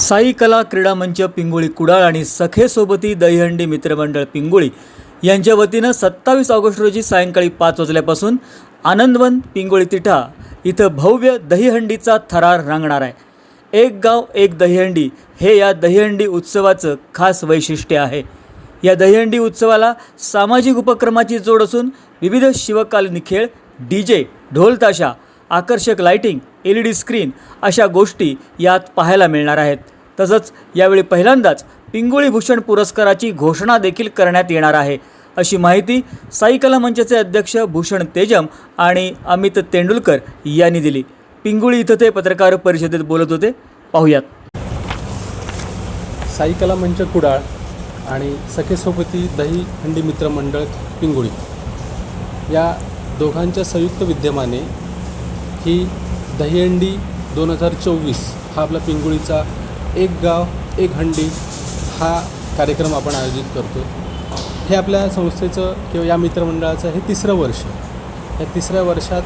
साई कला क्रीडा मंच पिंगुळी कुडाळ आणि सखे सोबती दहीहंडी मित्रमंडळ पिंगुळी यांच्या वतीनं सत्तावीस ऑगस्ट रोजी सायंकाळी पाच वाजल्यापासून आनंदवन पिंगुळी तिठा इथं भव्य दहीहंडीचा थरार रांगणार आहे. एक गाव एक दहीहंडी हे या दहीहंडी उत्सवाचं खास वैशिष्ट्य आहे. या दहीहंडी उत्सवाला सामाजिक उपक्रमाची जोड असून विविध शिवकालीन खेळ डी जे ढोलताशा आकर्षक lighting L E D screen अशा गोष्टी यात पाहायला मिळणार आहेत. तसंच यावेळी पहिल्यांदाच पिंगुळी भूषण पुरस्काराची घोषणा देखील करण्यात येणार आहे. अशी माहिती साई कला मंचचे अध्यक्ष भूषण तेजम आणि अमित तेंडुलकर यांनी दिली. पिंगुळी इथं ते पत्रकार परिषदेत बोलत होते. पाहूयात. साई कला मंच कुडाळ आणि सखेसोबती दही हंडी मित्र मंडळ पिंगुळी. या दोघांच्या संयुक्त विद्यमाने ही दहीहंडी दोन हजार चोवीस हा आपला पिंगुळीचा एक गाव एक हंडी हा कार्यक्रम आपण आयोजित करतो हे आपल्या संस्थेचं किंवा या मित्रमंडळाचं हे तिसरं वर्ष. या तिसऱ्या वर्षात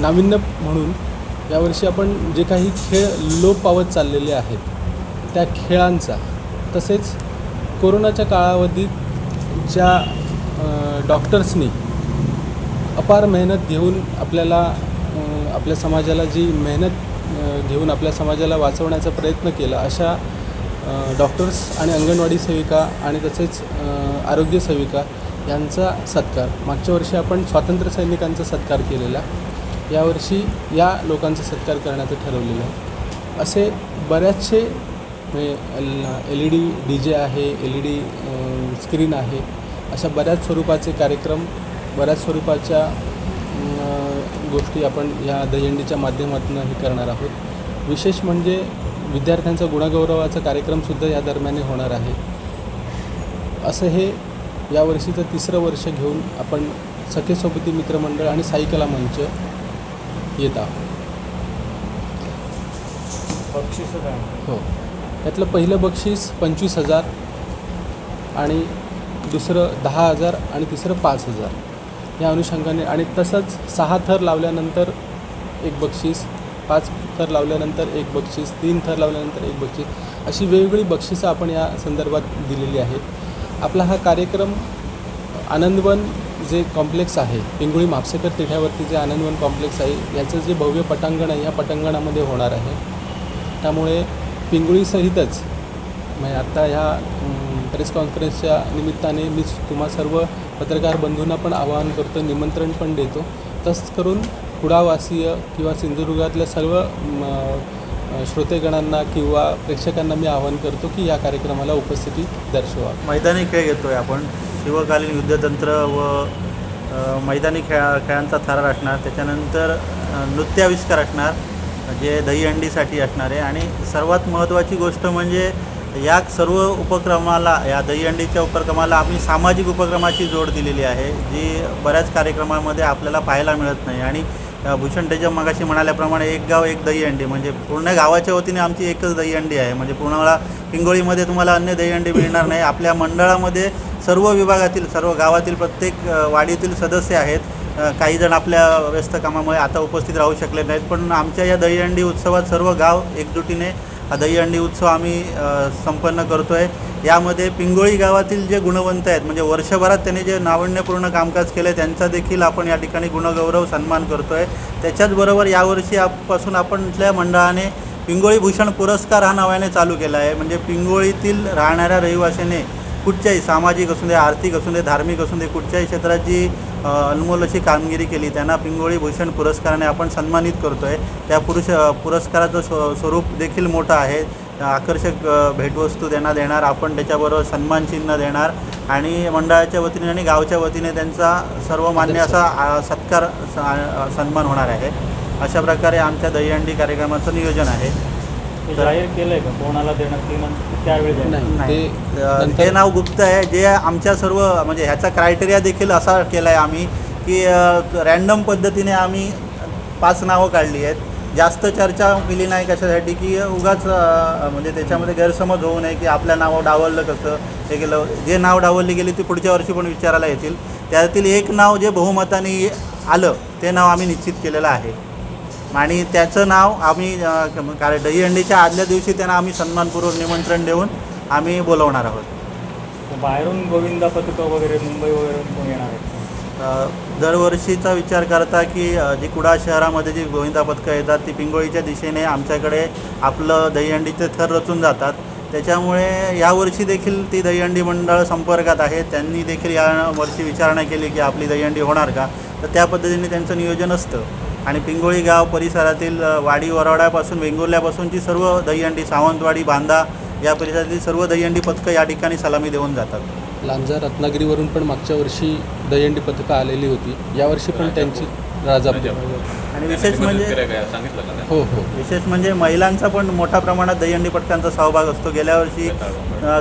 नाविन्य म्हणून यावर्षी आपण जे काही खेळ लोप पावत चाललेले आहेत त्या खेळांचा तसेच कोरोनाच्या काळावधीत ज्या डॉक्टर्सनी अपार मेहनत घेऊन आपल्याला आपल्या समाजाला जी मेहनत घेऊन आपल्या समाजाला वाचवण्याचा प्रयत्न केला अशा डॉक्टर्स आणि अंगणवाडी सेविका आणि तसेच आरोग्य सेविका यांचा सत्कार. मागच्या वर्षी आपण स्वातंत्र्य सैनिकांचा सत्कार केलेला. यावर्षी या लोकांचा सत्कार करण्याचं ठरवलेलं आहे. असे बऱ्याचसे L E D D J आहे एल ई डी स्क्रीन आहे. अशा बऱ्याच स्वरूपाचे कार्यक्रम बऱ्याच स्वरूपाच्या गोष्टी आपण या दहीहंडीच्या माध्यमातून हे करणार आहोत. विशेष म्हणजे विद्यार्थ्यांचा गुणगौरवाचा कार्यक्रमसुद्धा या दरम्यान होणार आहे. असं हे यावर्षीचं तिसरं वर्ष घेऊन आपण सखे सोबती मित्रमंडळ आणि साई कला मंच येत आहोत. हो. त्यातलं पहिलं बक्षीस पंचवीस हजार आणि दुसरं दहा हजार आणि तिसरं पाच हजार. या अनुषंगाने आणि तसंच सहा थर लावल्यानंतर एक बक्षीस पाच थर लावल्यानंतर एक बक्षीस तीन थर लावल्यानंतर एक बक्षीस अशी वेगवेगळी बक्षिसं आपण या संदर्भात दिलेली आहेत. आपला हा कार्यक्रम आनंदवन जे कॉम्प्लेक्स आहे पिंगुळी म्हापसेकर तिठ्यावरती जे आनंदवन कॉम्प्लेक्स आहे याचं जे भव्य पटांगण आहे या पटांगणामध्ये होणार आहे. त्यामुळे पिंगुळीसहितच म्हणजे आत्ता ह्या प्रेस कॉन्फरन्सच्या निमित्ताने मी तुम्हा सर्व पत्रकार बंधूंना पण आवाहन करतो निमंत्रण पण देतो. तसंच करून कुडावासीय किंवा सिंधुदुर्गातल्या सर्व म, श्रोतेगणांना किंवा प्रेक्षकांना मी आवाहन करतो की या कार्यक्रमाला उपस्थिती दर्शवा. मैदानी खेळ घेतोय आपण. शिवकालीन युद्धतंत्र व मैदानी खेळा खेळांचा थरार असणार. त्याच्यानंतर नृत्याविष्कार असणार जे दहीहंडीसाठी असणार. आहे आणि सर्वात महत्त्वाची गोष्ट म्हणजे या सर्व उपक्रमाला या दहीहंडीच्या उपक्रमाला आम्ही सामाजिक उपक्रमाची जोड दिलेली आहे जी बऱ्याच कार्यक्रमामध्ये आपल्याला पाहायला मिळत नाही. आणि भूषण तेजम मगाशी म्हणाल्याप्रमाणे एक गाव एक दहीहंडी. म्हणजे पूर्ण गावाच्या वतीने आमची एकच दहीहंडी आहे. म्हणजे पूर्णला पिंगोळीमध्ये तुम्हाला अन्य दहीहंडी मिळणार नाही. आपल्या मंडळामध्ये सर्व विभागातील सर्व गावातील प्रत्येक वाडीतील सदस्य आहेत. काही जण आपल्या व्यस्त कामामुळे आता उपस्थित राहू शकले नाहीत. पण आमच्या या दहीहंडी उत्सवात सर्व गाव एकजुटीने हा दहीहंडी उत्सव आम्ही संपन्न करतो आहे यामध्ये पिंगोळी गावातील जे गुणवंत आहेत म्हणजे वर्षभरात त्यांनी जे नाविन्यपूर्ण कामकाज केलं त्यांचा देखील आपण या ठिकाणी गुणगौरव सन्मान करतो आहे त्याच्याचबरोबर यावर्षी आपपासून आपण इथल्या मंडळाने पिंगोळी भूषण पुरस्कार हा नव्याने चालू केला आहे. म्हणजे पिंगोळीतील राहणाऱ्या रहिवाशाने कुठच्याही सामाजिक असू दे आर्थिक असू दे धार्मिक असू दे कुठच्याही क्षेत्रात जी अनमोल अशी कामगिरी केली त्यांना पिंगोळी भूषण पुरस्काराने आपण सन्मानित करतो आहे त्या पुरुष पुरस्काराचं स्व स्वरूप देखील मोठं आहे. आकर्षक भेटवस्तू त्यांना देणार आपण त्याच्याबरोबर सन्मानचिन्ह देणार आणि मंडळाच्या वतीने आणि गावच्या वतीने त्यांचा सर्वमान्य असा सत्कार सन्मान होणार आहे. अशा प्रकारे आमच्या दहीहंडी कार्यक्रमाचं नियोजन आहे. जाहीर केलंय का? कोणाला देणार ते नंतर त्यावेळी देणार. नाही नाही. ते अ, नंतर- ते नाव गुप्त आहे. जे आमच्या सर्व म्हणजे ह्याचा क्रायटेरिया देखील असा केला आहे आम्ही की रॅन्डम पद्धतीने आम्ही पाच नावं काढली आहेत. जास्त चर्चा केली नाही कशासाठी की उगाच अ, म्हणजे त्याच्यामध्ये गैरसमज होऊ नये की आपल्या नावं डावललं कसं. हे केलं जे नाव डावलली गेली ती पुढच्या वर्षी पण विचारायला येतील. त्यातील एक नाव जे बहुमताने आलं ते नाव आम्ही निश्चित केलेलं आहे. आणि त्याचं नाव आम्ही अ, क- कारण दहीहंडीच्या आदल्या दिवशी त्यांना आम्ही सन्मानपूर्वक निमंत्रण देऊन आम्ही बोलवणार आहोत. बाहेरून गोविंदा पथकं वगैरे मुंबई वगैरे कोण येणार आहेत? दरवर्षीचा विचार करता की जी कुडाळ शहरामध्ये जी गोविंदा पथकं येतात ती पिंगोळीच्या दिशेने आमच्याकडे आपलं दहीहंडीचे थर रचून जातात. त्याच्यामुळे यावर्षी देखील ती दहीहंडी मंडळ संपर्कात आहे. त्यांनी देखील या वर्षी विचारणा केली की आपली दहीहंडी होणार का? तर त्या पद्धतीने त्यांचं नियोजन असतं. आणि पिंगोळी गाव परिसरातील वाडी वरवड्यापासून वेंगुर्ल्यापासूनची सर्व दहीहंडी सावंतवाडी बांदा या परिसरातील सर्व दहीहंडी पथकं या ठिकाणी सलामी देऊन जातात. लांजा रत्नागिरीवरून पण मागच्या वर्षी दहीहंडी पथकं आलेली होती. यावर्षी पण त्यांची राजापूर आणि विशेष म्हणजे हो हो. विशेष म्हणजे महिलांचा पण मोठ्या प्रमाणात दहीहंडी पथकांचा सहभाग असतो. गेल्या वर्षी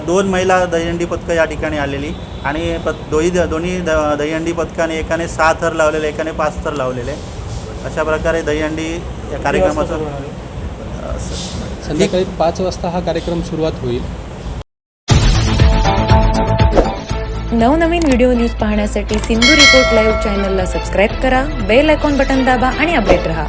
दोन महिला दहीहंडी पथकं या ठिकाणी आलेली. आणि दोही दोन्ही द दहीहंडी पथकाने एकाने सहा थर लावलेले एकाने पाच थर लावलेले. अशा प्रकारे दहीहंडी या कार्यक्रमाचं संध्याकाळी पाच वाजता हा कार्यक्रम सुरुवात होईल. नवनवीन व्हिडिओ न्यूज पाहण्यासाठी सिंधू रिपोर्ट लाईव्ह चॅनलला सबस्क्राईब करा बेल आयकॉन बटन दाबा आणि अपडेट रहा.